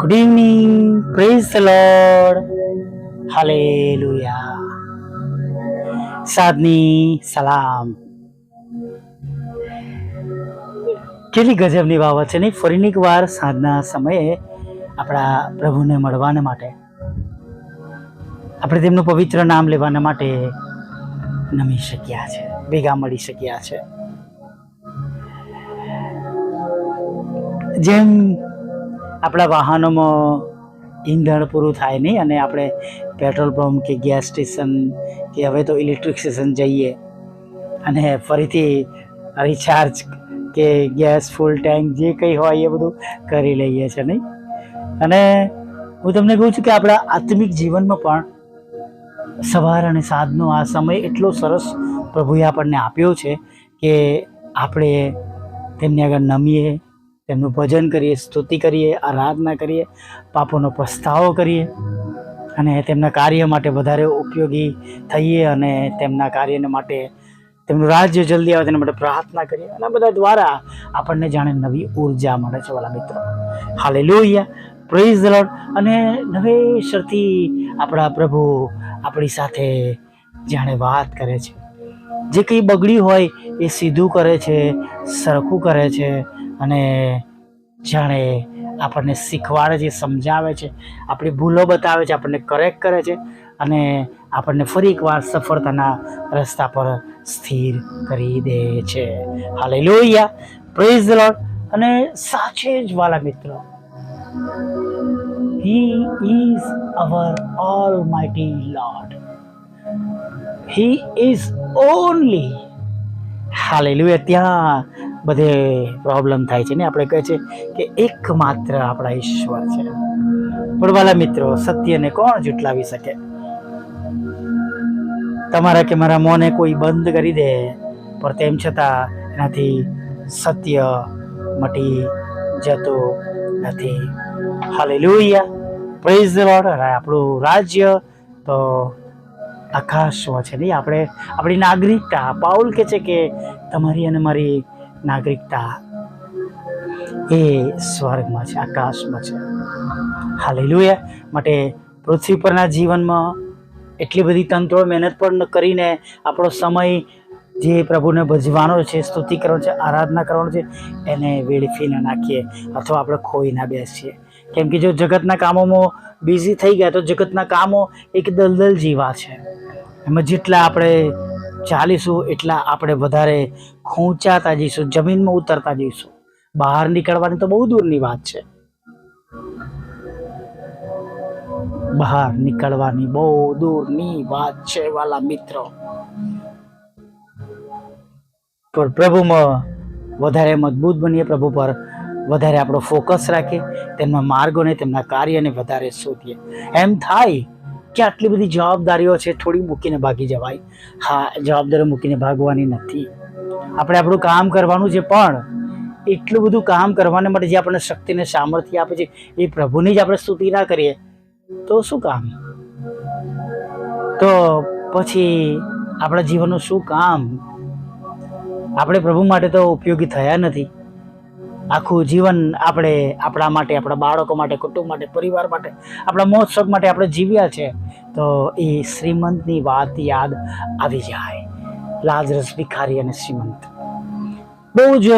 Good evening praise Lord hallelujah સાદની સલામ. કેટલી ગજબની બાબત છે નહીં? ફરીની વાર સાંજના સમયે આપણા પ્રભુને મળવાને માટે. આપણે તેમનું પવિત્ર નામ લેવાના માટે નમી શક્યા છે, ભેગા મળી શક્યા છે. જેમ આપણા વાહનોમાં ઈંધણ પૂરું થાય નહીં અને આપણે પેટ્રોલ પંપ કે ગેસ સ્ટેશન કે હવે તો ઇલેક્ટ્રિક સ્ટેશન જઈએ અને ફરીથી રિચાર્જ કે ગેસ ફૂલ ટેન્ક જે કંઈ હોય એ બધું કરી લઈએ છીએ નહીં? અને હું તમને કહું છું કે આપણા આત્મિક જીવનમાં પણ સવાર અને સાંજનો આ સમય એટલો સરસ પ્રભુએ આપણને આપ્યો છે કે આપણે તેમની આગળ નમીએ તેમનું ભજન કરીએ, સ્તુતિ કરીએ, આરાધના કરીએ, પાપોનો પસ્તાવો કરીએ અને તેમના કાર્ય માટે વધારે ઉપયોગી થઈએ અને તેમના કાર્યને માટે તેમનું રાજ્ય જલ્દી આવે તેના માટે પ્રાર્થના કરીએ અને બધા દ્વારા આપણને જાણે નવી ઊર્જા મળે છે વાલા મિત્રો. હાલે લોહિયા પ્રેઝ લોડ અને નવેસરથી આપણા પ્રભુ આપણી સાથે જાણે વાત કરે છે. જે કંઈ બગડ્યું હોય એ સીધું કરે છે, સરખું કરે છે અને જાણે આપણને શીખવાડે છે, સમજાવે છે, આપણી ભૂલો બતાવે છે, આપણને કરેક્ટ કરે છે અને આપણને ફરી એકવાર સફળતાના રસ્તા પર સ્થિર કરી દે છે. હાલે લોહિયા પ્રેઝ લોર્ડ અને સાચે જ વાલા મિત્રો he is our almighty Lord he is only hallelujah ત્યાં બધે પ્રોબ્લેમ થાય છે ને આપણે કહે છે કે એકમાત્ર આપણા ઈશ્વર છે. પણ વાલા મિત્રો, સત્યને કોણ જુટલાવી શકે? તમારા કે મારા મોને કોઈ બંધ કરી દે, પણ તેમ છતાં એનાથી સત્ય મટી જતું નથી. હાલેલુયા પ્રેઝ લોર્ડ આપણું રાજ્ય તો આકાશમાં છે નહીં, આપણે આપણી નાગરિકતા. પાઉલ કહે છે કે તમારી અને મારી નાગરિકતા એ સ્વર્ગમાં છે, આકાશમાં છે. હાલેલુએ માટે પૃથ્વી પરના જીવનમાં એટલી બધી તંત્રો મહેનત પણ કરીને આપણો સમય જે પ્રભુને ભજવાનો છે, સ્તુતિ કરવાનો છે, આરાધના કરવાનો છે, એને વેડફી ના નાખીએ. અથવા આપણે ખોઈ ના બેસીએ. કેમ કે જો જગતના કામોમાં બિઝી થઈ ગયા, તો જગતના કામો એક દલદલ જીવા છે. એમાં જેટલા આપણે ચાલીશું એટલા આપણે વધારે ખૂંચાતા જઈશું, જમીનમાં ઉતરતા જઈશું. બહાર નીકળવાની તો બહુ દૂરની વાત છે. બહાર નીકળવાની બહુ દૂરની વાત છે વાલા મિત્રો. પર પ્રભુમાં વધારે મજબૂત બનીએ, પ્રભુ પર વધારે આપણો ફોકસ રાખીએ, તેમના માર્ગોને તેમના કાર્યને વધારે શોધીએ. એમ થાય કે આટલી બધી જવાબદારીઓ છે, થોડી મૂકીને ભાગી જવાય. હા જવાબદારી મૂકીને ભાગવાની નથી. આપણે આપણું કામ કરવાનું છે, પણ એટલું બધું કામ કરવાને માટે જે આપણને શક્તિને સામર્થ્ય આપે છે, એ પ્રભુની જ આપણે સ્તુતિ ના કરીએ, તો શું કામ? તો પછી આપણા જીવનનું શું કામ? આપણે પ્રભુ માટે તો ઉપયોગી થયા નથી. આખું જીવન આપણે આપણા માટે, આપણા બાળકો માટે, કુટુંબ માટે, પરિવાર માટે, આપણા મહોત્સવ માટે આપણે જીવ્યા છે. તો એ શ્રીમંતની વાત યાદ આવી જાય. લાજરસ, ભિખારી અને શ્રીમંત. બહુ જ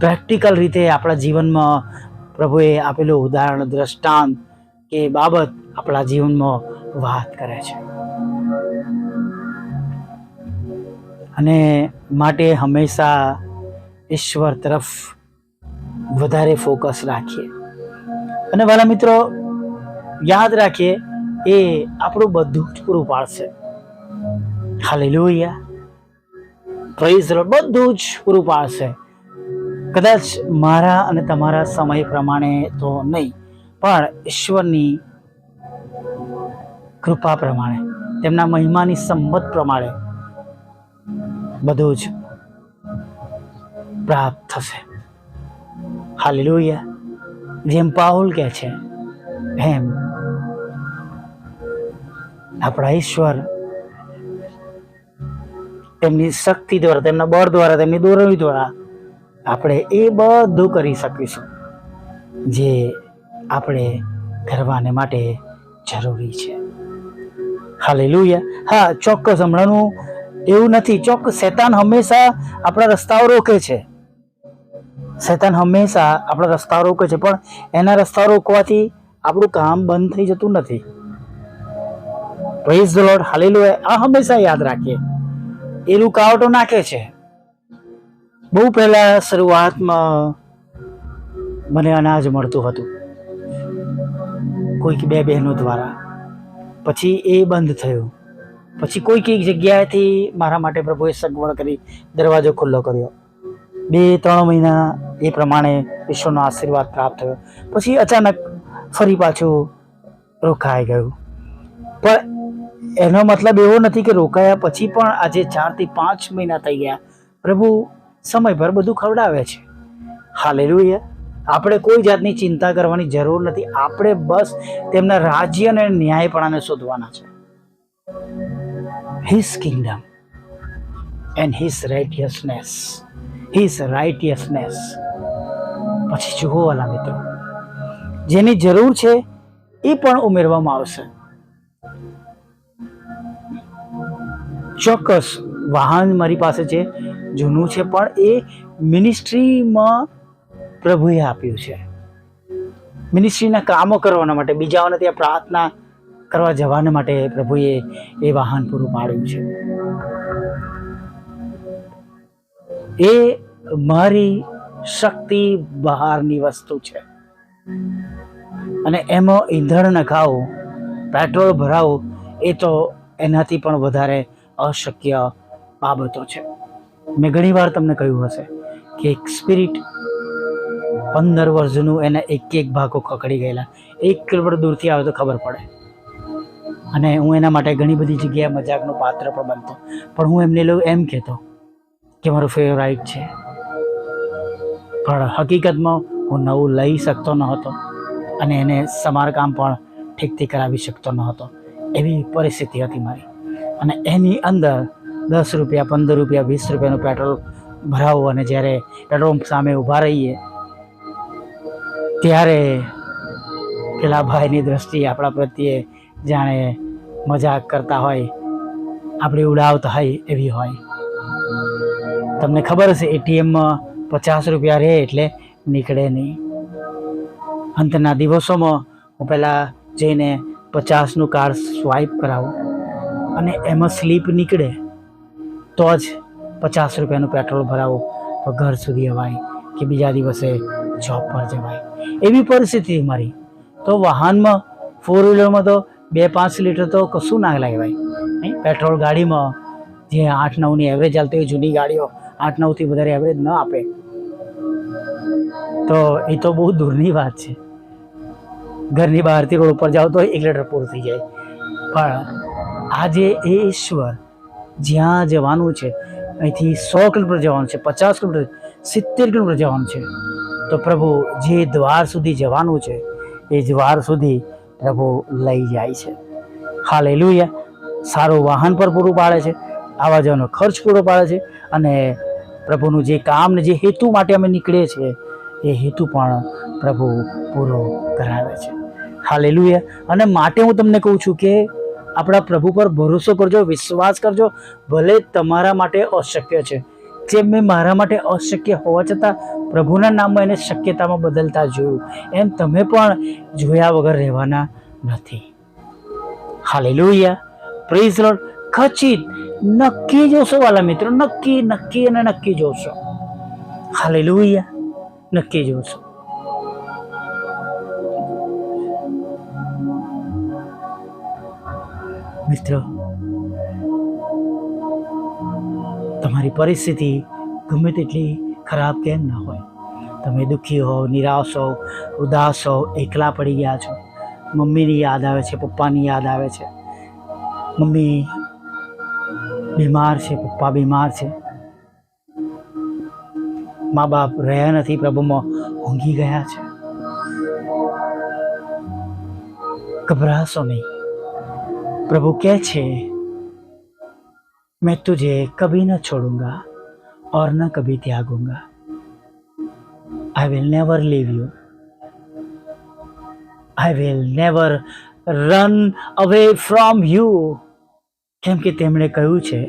પ્રેક્ટિકલ રીતે આપણા જીવનમાં પ્રભુએ આપેલું ઉદાહરણ, દ્રષ્ટાંત કે બાબત આપણા જીવનમાં વાત કરે છે. અને માટે હંમેશા ઈશ્વર તરફ વધારે ફોકસ રાખીએ. અને વાલા મિત્રો, યાદ રાખીએ, એ આપણું બધું જ પૂરું પાડશે. ખાલી લોહિયા પ્રેઝ બધું જ પૂરું પાડશે. કદાચ મારા અને તમારા સમય પ્રમાણે તો નહીં, પણ ઈશ્વરની કૃપા પ્રમાણે, તેમના મહિમાની સંમત પ્રમાણે બધું જ પ્રાપ્ત થશે. હાલેલુયા. જેમ પાઉલ કહે છે, એમ આપણા ઈશ્વર તેમની શક્તિ દ્વારા, તેમના બળ દ્વારા, તેમની દોરવી દ્વારા આપણે એ બધું કરી શકીશું, જે આપણે કરવાને માટે જરૂરી છે. હાલેલુયા. હા, ચોક્કસ હમણાંનું એવું નથી. ચોક્કસ શેતાન હંમેશા આપણા રસ્તાઓ રોકે છે. શેતાન હંમેશા આપણા રસ્તા રોકે છે, પણ એના રસ્તા રોકવાથી આપણું કામ બંધ થઈ જતું નથી. પ્રેઝ ધ લોર્ડ હાલેલુયા આ હંમેશા યાદ રાખીએ. એ રૂકાવટો નાખે છે. બહુ પહેલા શરૂઆતમાં મને અનાજ મળતું હતું. કોઈક બે બહેનો દ્વારા. પછી એ બંધ થયું. પછી કોઈક એક જગ્યાએથી મારા માટે પ્રભુએ સગવડ કરી, દરવાજો ખુલ્લો કર્યો. બે ત્રણ મહિના એ પ્રમાણે ઈશ્વરનો આશીર્વાદ પ્રાપ્ત થયો. પછી અચાનક ફરી પાછું રોકાઈ ગયું. પણ એનો મતલબ એવો નથી કે રોકાયા પછી પણ આજે ચારથી પાંચ મહિના થઈ ગયા. પ્રભુ સમયભર બધું ખવડાવે છે. હાલેલુયા. આપણે કોઈ જાતની ચિંતા કરવાની જરૂર નથી. આપણે બસ તેમના રાજ્ય અને ન્યાયપણાને શોધવાના છે. His kingdom and his righteousness his righteousness પછી જુઓ વાલા મિત્રો, જેની જરૂર છે એ પણ ઉમેરવામાં આવશે. ચોક્કસ વાહન મારી પાસે છે, જૂનું છે, પણ એ મિનિસ્ટ્રીમાં પ્રભુએ આપ્યું છે. મિનિસ્ટ્રીના કામો કરવાના માટે, બીજાઓને ત્યાં પ્રાર્થના કરવા જવાના માટે પ્રભુએ એ વાહન પૂરું પાડ્યું છે. એ મારી શક્તિ બહારની વસ્તુ છે. અને એમાં ઈંધણ નખાવો પેટ્રોલ ભરાવો, એ તો એનાથી પણ વધારે અશક્ય બાબતો છે. મેં ઘણીવાર તમને કહ્યું હશે કે એક સ્પિરિટ પંદર વર્ષનું એના એક એક ભાગો ખકડી ગયેલા. એક કિલોમીટર દૂરથી આવે તો ખબર પડે. અને હું એના માટે ઘણી બધી જગ્યાએ મજાકનો પાત્ર પણ બનતો. પણ હું એમને લઉં એમ કહેતો કે મારું ફેવરાઇટ છે. પણ હકીકતમાં હું નવું લઈ શકતો ન હતો અને એને સમારકામ પણ ઠીકથી કરાવી શકતો ન હતો. એવી પરિસ્થિતિ હતી મારી. અને એની અંદર દસ રૂપિયા, પંદર રૂપિયા, વીસ રૂપિયાનું પેટ્રોલ ભરાવું અને જ્યારે પેટ્રોલ સામે ઊભા રહીએ, ત્યારે પેલા ભાઈની દ્રષ્ટિ આપણા પ્રત્યે જાણે મજાક કરતા હોય, આપણે ઉડાવતા હોય એવી હોય. તમને ખબર હશે એટીએમમાં પચાસ રૂપિયા રહે એટલે નીકળે નહીં. અંતના દિવસોમાં હું પહેલાં જઈને પચાસનું કાર્ડ સ્વાઇપ કરાવું અને એમાં સ્લીપ નીકળે તો જ પચાસ રૂપિયાનું પેટ્રોલ ભરાવું. તો ઘર સુધી અવાય કે બીજા દિવસે જોબ પર જવાય. એવી પરિસ્થિતિ મારી તો વાહનમાં ફોર વ્હીલરમાં તો બે પાંચ લીટર તો કશું ના લાગવાય પેટ્રોલ ગાડીમાં જે આઠ નવની એવરેજ ચાલતી હોય જૂની ગાડીઓ આઠ નવથી વધારે એવરેજ ન આપે. તો એ તો બહુ દૂરની વાત છે. ઘરની બહારથી રોડ ઉપર જાઓ તો એક લીટર પૂરું થઈ જાય. પણ આજે એ ઈશ્વર જ્યાં જવાનું છે, અહીંથી સો કિલોમીટર જવાનું છે, પચાસ કિલોમીટર, સિત્તેર કિલોમીટર જવાનું છે. તો પ્રભુ જે દ્વાર સુધી જવાનું છે, એ દ્વાર સુધી પ્રભુ લઈ જાય છે. હાલ એલુયા સારું વાહન પર પૂરું પાડે છે. આવા જવાનો ખર્ચ પૂરો પાડે છે. અને પ્રભુનું જે કામ ને જે હેતુ માટે અમે નીકળીએ છીએ એ હેતુ પણ પ્રભુ પૂરો કરાવે છે. હાલેલુયા. અને માટે હું તમને કહું છું કે આપણા પ્રભુ પર ભરોસો કરજો, વિશ્વાસ કરજો, ભલે તમારા માટે અશક્ય છે. જે મેં મારા માટે અશક્ય હોવા છતાં પ્રભુના નામમાં એને શક્યતામાં બદલતા જોયું. એમ તમે પણ જોયા વગર રહેવાના નથી. હાલેલુયા. પ્રેઝ લોર્ડ ખચિત નક્કી જોશો વાલા મિત્રો નક્કી નક્કી અને નક્કી જોશો હાલેલુયા નક્કી જોશો મિત્રો તમારી પરિસ્થિતિ ગમે તેટલી ખરાબ કેમ ન હોય તમે દુઃખી હો નિરાશ હો ઉદાસ હો એકલા પડી ગયા છો મમ્મીની યાદ આવે છે પપ્પાની યાદ આવે છે મમ્મી બીમાર છે પપ્પા બીમાર છે મા બાપ રહ્યા નથી પ્રભુમાં ઊંઘી ગયા છે ગભરાશો નહીં प्रभु क्या छे मैं तुझे कभी न छोड़ूंगा और न कभी त्यागूंगा I will never leave you I will never run away from you કેમ કે તેમણે કહ્યું છે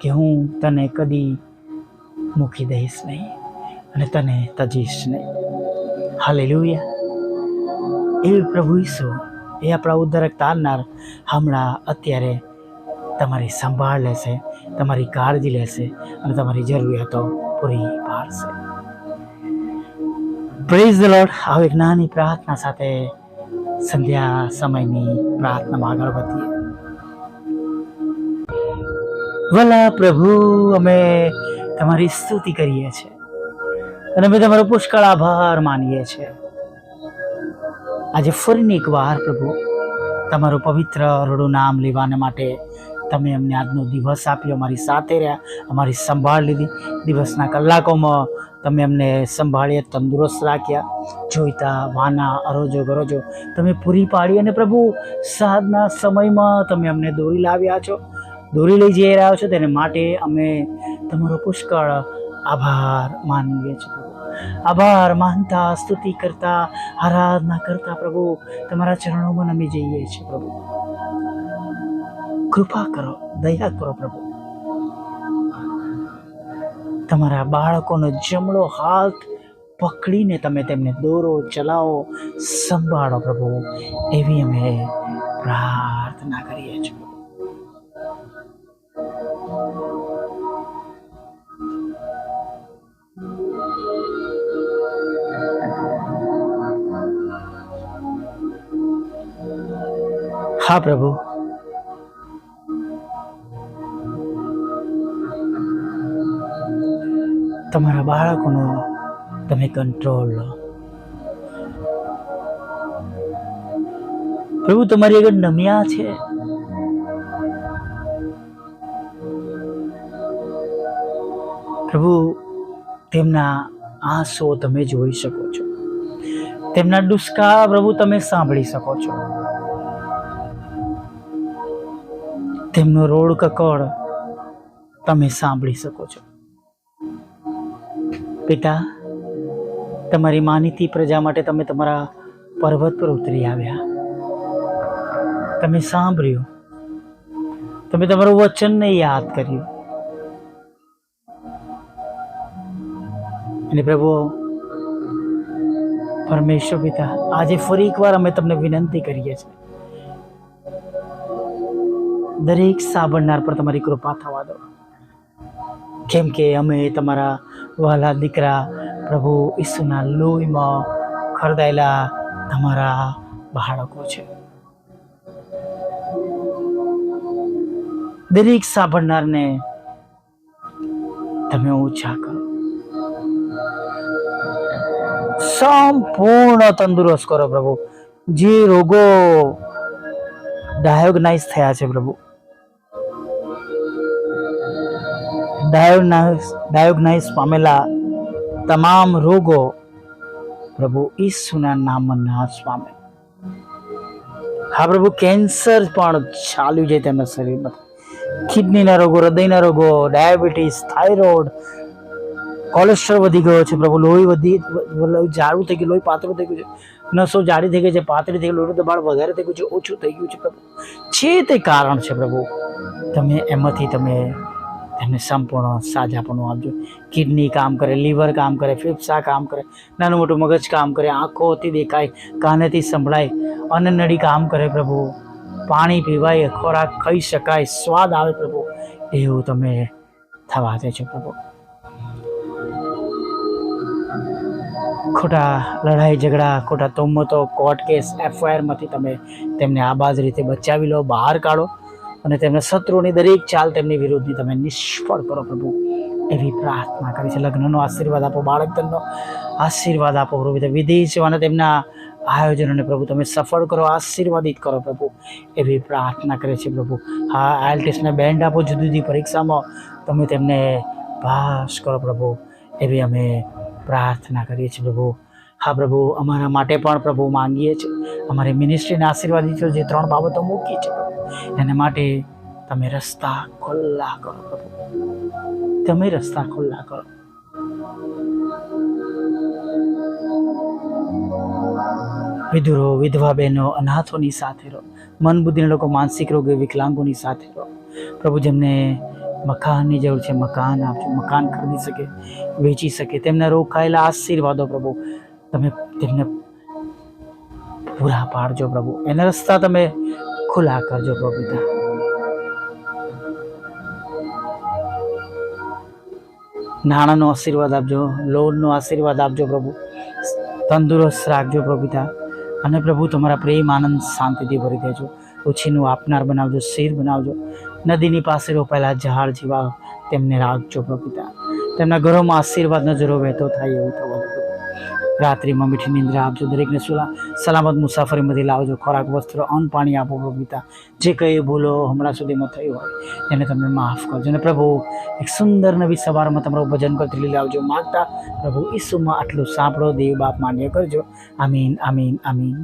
કે હું તને કદી મૂકી દઈશ નહીં અને તને તજીશ નહીં. હાલે લોહિયા એ પ્રભુ ઈસુ, એ આપણા ઉદ્ધારક તારનાર હમણાં અત્યારે તમારી સંભાળ લેશે, તમારી કાળજી લેશે અને તમારી જરૂરિયાતો પૂરી પાડશે. પ્રેઝ ધ લોર્ડ આવી એક નાની પ્રાર્થના સાથે સંધ્યા સમયની પ્રાર્થનામાં આગળ વધીએ. ભલા પ્રભુ, અમે તમારી સ્તુતિ કરીએ છીએ. અને અમે તમારો પુષ્કળ આભાર માનીએ છીએ. આજે ફરીને એકવાર પ્રભુ, તમારું પવિત્ર અરડું નામ લેવાને માટે તમે અમને આજનો દિવસ આપ્યો, અમારી સાથે રહ્યા, અમારી સંભાળ લીધી. દિવસના કલાકોમાં તમે અમને સંભાળીએ, તંદુરસ્ત રાખ્યા, જોઈતા વાના, અરોજો ગરોજો તમે પૂરી પાડી અને પ્રભુ, સાંજના સમયમાં તમે અમને દોરી લાવ્યા છો. દોરી લઈ જઈ રહ્યા છો તેને માટે અમે તમારો પુષ્કળ આભાર માનીએ છીએ આભાર માનતા, સ્તુતિ કરતા, આરાધના કરતા પ્રભુ, તમારા ચરણોમાં નમી જઈએ છીએ પ્રભુ. કૃપા કરો, દયા કરો પ્રભુ. તમારા બાળકોનો જમણો હાથ પકડીને તમે તેમને દોરો, ચલાવો, સંભાળો પ્રભુ. એવી અમે પ્રાર્થના કરીએ છીએ. હા, પ્રભુ. તમારા બાળકોનો તમે કંટ્રોલ લો. પ્રભુ, તમારી આગળ નમ્યા છે. પ્રભુ, તેમના આંસુ તમે જોઈ શકો છો. તેમના દુષ્કાળ પ્રભુ તમે સાંભળી શકો છો. તેમનો રોડ કકળ તમે સાંભળી શકો છો. પિતા તમારી માનીતી પ્રજા માટે તમે તમારા પર્વત પર ઉતરી આવ્યા. તમે સાંભળ્યું. તમે તમારું વચનને યાદ કર્યું. અને પ્રભુ, પરમેશ્વર પિતા, આજે ફરી એકવાર અમે તમને વિનંતી કરીએ છીએ. દરેક સાંભળનાર પર તમારી કૃપા થવા દો. કેમ કે અમે તમારા વહાલા દીકરા પ્રભુ ઈસુના લોહીમાં ખરદાયેલા તમારા બાળકો છે. દરેક સાંભળનારને તમે ઊંચા કરો. સંપૂર્ણ તંદુરસ્ત કરો પ્રભુ. જે રોગો ડાયોગ્નાઇઝ થયા છે પ્રભુ ડાયોગ્નાઇઝ ડાયોગ્નાઇઝ પામેલા તમામ રોગો પ્રભુ ઈસુના નામમાં નાશ પામે હા પ્રભુ, કેન્સર પણ ચાલ્યું છે તેમના શરીરમાં કિડનીના રોગો, હૃદયના રોગો, ડાયાબિટીસ, થાઇરોઇડ, કોલેસ્ટ્રોલ વધી ગયો છે પ્રભુ. લોહી વધી જાડું થઈ ગયું, લોહી પાતળું થઈ ગયું છે. નસો જાડી થઈ ગઈ છે, પાતળી થઈ ગઈ, લોહીનું દબાણ વધારે થઈ ગયું છે, ઓછું થઈ ગયું છે પ્રભુ. છે તે કારણ છે પ્રભુ, તમે એમાંથી તમે તેમને સંપૂર્ણ સાજાપણું આપજો. કિડની કામ કરે, લીવર કામ કરે, ફેફસા કામ કરે, નાનું મોટું મગજ કામ કરે આંખોથી દેખાય, કાનેથી સંભળાય અન્ન નડી કામ કરે પ્રભુ. પાણી પીવાય, ખોરાક ખાઈ શકાય, સ્વાદ આવે પ્રભુ. એવું તમે થવા દેજો પ્રભુ. ખોટા લડાઈ, ઝઘડા, ખોટા તોમતો, કોર્ટ કેસ એફઆઈઆરમાંથી તમે તેમને આબાદ રીતે બચાવી લો, બહાર કાઢો. અને તેમના શત્રુની દરેક ચાલ તેમની વિરુદ્ધની તમે નિષ્ફળ કરો પ્રભુ. એવી પ્રાર્થના કરી છે. લગ્નનો આશીર્વાદ આપો બાળક ધનનો આશીર્વાદ આપો પ્રભુ. વિદેશ જવાના તેમના આયોજનોને પ્રભુ તમે સફળ કરો, આશીર્વાદિત કરો પ્રભુ. એવી પ્રાર્થના કરે છે પ્રભુ. હા આયલટેસ્ટને બેન્ડ આપો જુદી જુદી પરીક્ષામાં. તમે તેમને પાસ કરો પ્રભુ. એવી અમે પ્રાર્થના કરીએ છીએ પ્રભુ. હા પ્રભુ, અમારા માટે પણ પ્રભુ માંગીએ છીએ. અમારી મિનિસ્ટ્રીને આશીર્વાદિત જે ત્રણ બાબતો મૂકી છે એને માટે તમે રસ્તા ખુલ્લા કરો પ્રભુ. તમે રસ્તા ખુલ્લા કરો. વિધુરો, વિધવા બહેનો, અનાથોની સાથે રહો. મન બુદ્ધિના લોકો, માનસિક રોગો, વિકલાંગોની સાથે રહો. પ્રભુ જેમને મકાનની જરૂર છે, મકાન આપજો. મકાન ખરીદી શકે, વેચી શકે. તેમને રોકાયેલા આશીર્વાદો પ્રભુ, તમે તેમને પૂરા પાડજો પ્રભુ. એના રસ્તા તમે ખુલ્લા કરજો પ્રભુતા નાણાંનો આશીર્વાદ આપજો, લોનનો આશીર્વાદ આપજો પ્રભુ. તંદુરસ્ત રાખજો પ્રભુતા અને પ્રભુ, તમારા પ્રેમ, આનંદ શાંતિથી ભરી દેજો. ઉછીનું આપનાર બનાવજો, શેર બનાવજો. નદીની પાસે રોપાયેલા ઝાડ જેવા તેમને રાખજો પ્રભુતા તેમના ઘરોમાં આશીર્વાદનો જરૂર વહેતો થાય એવું થવા. રાત્રિમાં મીઠી નિંદ્રા આપજો દરેકને સુલા. સલામત મુસાફરીમાંથી લાવજો ખોરાક, વસ્ત્ર, અન્ન, પાણી આપો પ્રભુ પિતા જે કંઈ ભૂલો હમણાં સુધીમાં થઈ હોય, એને તમે માફ કરજો. અને પ્રભુ, એક સુંદર નવી સવારમાં તમારું ભજન કરતી લાવજો માગતા પ્રભુ ઈસુમાં આટલું સાંભળો, દેવ બાપ માન્ય કરજો. આમીન આમીન આમીન.